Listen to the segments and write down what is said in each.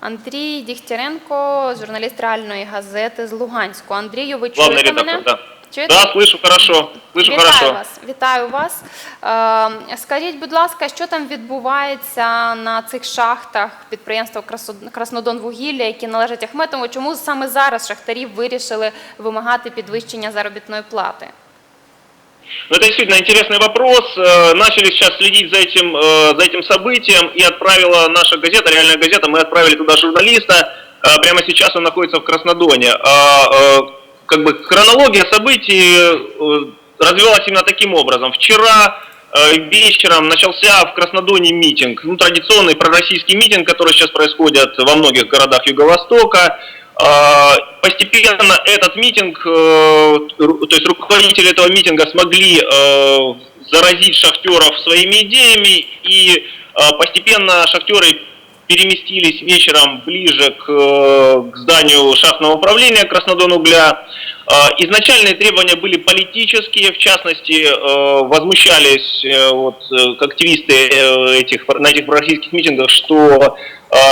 Андрій Дігтяренко, журналіст реальної газети з Луганську. Андрію, ви Главный чуєте редактор, мене? да. Чуєте? Да, слышу хорошо. Слышу Вітаю хорошо. вас, вітаю вас. Е, скажіть, будь ласка, що там відбувається на цих шахтах підприємства Красо- Краснодонвугілля, які належать Ахметову? Чому саме зараз шахтарі вирішили вимагати підвищення заробітної плати? Ну, это действительно интересный вопрос. Э, Начали сейчас следить за этим, э, за этим событием и отправила наша газета, реальная газета, мы отправили туда журналиста. Э, Прямо сейчас он находится в Краснодоне. А, Как бы хронология событий развивалась именно таким образом. Вчера вечером начался в Краснодоне митинг, ну, традиционный пророссийский митинг, который сейчас происходит во многих городах Юго-Востока. А, Постепенно этот митинг, э, то есть руководители этого митинга смогли э, заразить шахтеров своими идеями, и э, постепенно шахтеры переместились вечером ближе к, э, к зданию шахтного управления Краснодон угля. Э, Изначальные требования были политические, в частности, э, возмущались вот, активисты этих, на этих пророссийских митингах, что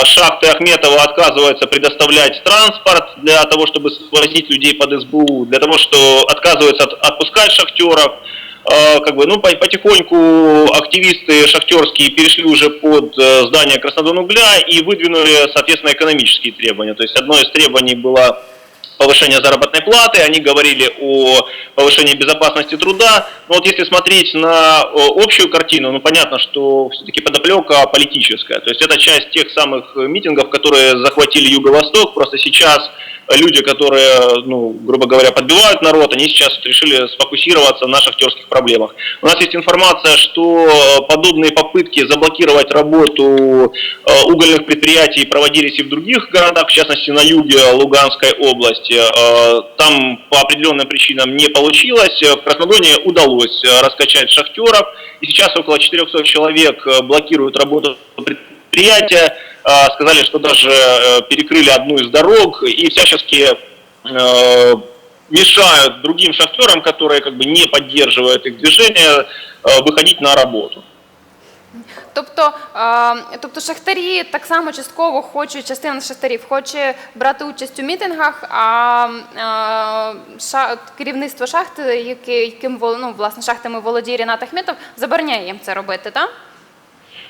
шахты Ахметова отказываются предоставлять транспорт для того, чтобы свозить людей под СБУ, для того, что отказываются от- отпускать шахтеров. Э, Как бы, ну, по- потихоньку активисты шахтерские перешли уже под э, здание Краснодон угля и выдвинули, соответственно, экономические требования. То есть одно из требований было повышение заработной платы, они говорили о повышении безопасности труда. Но вот если смотреть на э, общую картину, ну понятно, что все-таки подоплека политическая. То есть это часть тех самых митингов, которые захватили Юго-Восток. Просто сейчас люди, которые, ну, грубо говоря, подбивают народ, они сейчас решили сфокусироваться на шахтерских проблемах. У нас есть информация, что э, подобные попытки заблокировать работу э, угольных предприятий проводились и в других городах, в частности на юге Луганской области. Э, Там по определенным причинам не получилось. Э, В Краснодоне удалось э, раскачать шахтеров. И сейчас около 400 человек блокируют работу предприятия. Сказали, что даже перекрыли одну из дорог и всячески мешают другим шахтерам, которые как бы не поддерживают их движение, выходить на работу. Тобто, е, тобто шахтарі так само частково хочуть, частина шахтарів хоче брати участь у мітингах, а е, ша, керівництво шахти, яке, яким вол- ну, власне шахтами володіє Рінат Ахметов, забороняє їм це робити, так?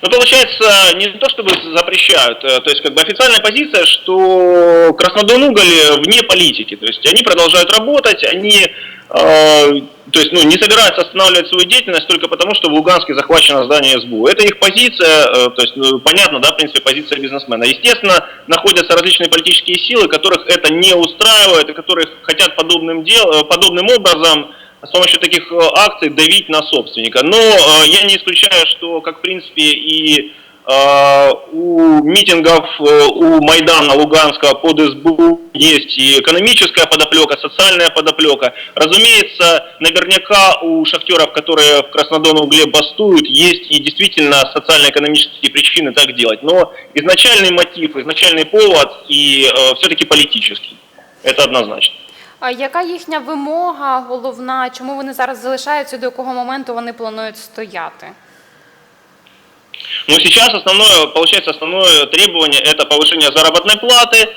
Ну, получается, не то чтобы запрещают, э, то есть как бы официальная позиция, что Краснодон уголь вне политики, то есть они продолжают работать, они э, то есть, ну, не собираются останавливать свою деятельность только потому, что в Луганске захвачено здание СБУ. Это их позиция, э, то есть, ну, понятно, да, в принципе, позиция бизнесмена. Естественно, находятся различные политические силы, которых это не устраивает, и которые хотят подобным, дел, э, подобным образом с помощью таких э, акций давить на собственника. Но я не исключаю, что, как в принципе и у митингов э, у Майдана Луганского под СБУ есть и экономическая подоплека, социальная подоплека. Разумеется, наверняка у шахтеров, которые в Краснодону угле бастуют, есть и действительно социально-экономические причины так делать. Но изначальный мотив, изначальный повод и э, все-таки политический. Это однозначно. А яка їхня вимога головна? Чому вони зараз залишаються? До якого моменту вони планують стояти? Ну, сейчас основное, получается, основное требование это повышение заработной платы.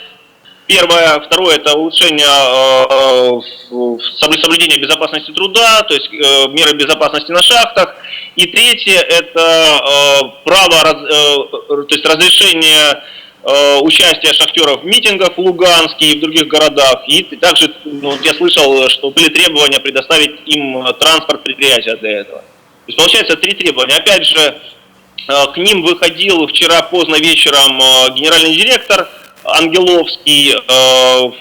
Первое, второе это улучшение э, э, соблюдения безопасности труда, то есть э, меры безопасности на шахтах. И третье это э, право, раз- э, то есть разрешение э, участия шахтеров в митингах в Луганске и в других городах. И также ну, я слышал, что были требования предоставить им транспорт предприятия для этого. То есть получается три требования. Опять же, К ним выходил вчера поздно вечером э, генеральный директор Ангеловский. э,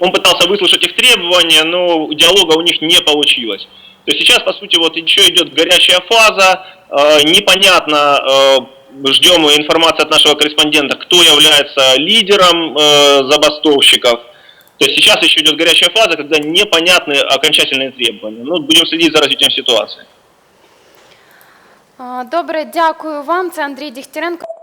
он- пытался выслушать их требования, но диалога у них не получилось. То есть сейчас, по сути, вот еще идет горячая фаза. э, Непонятно, э, ждем информации от нашего корреспондента, кто является лидером э, забастовщиков. То есть сейчас еще идет горячая фаза, когда непонятны окончательные требования. Ну, будем следить за развитием ситуации. А, Добре, дякую вам. Це Андрій Дігтяренко.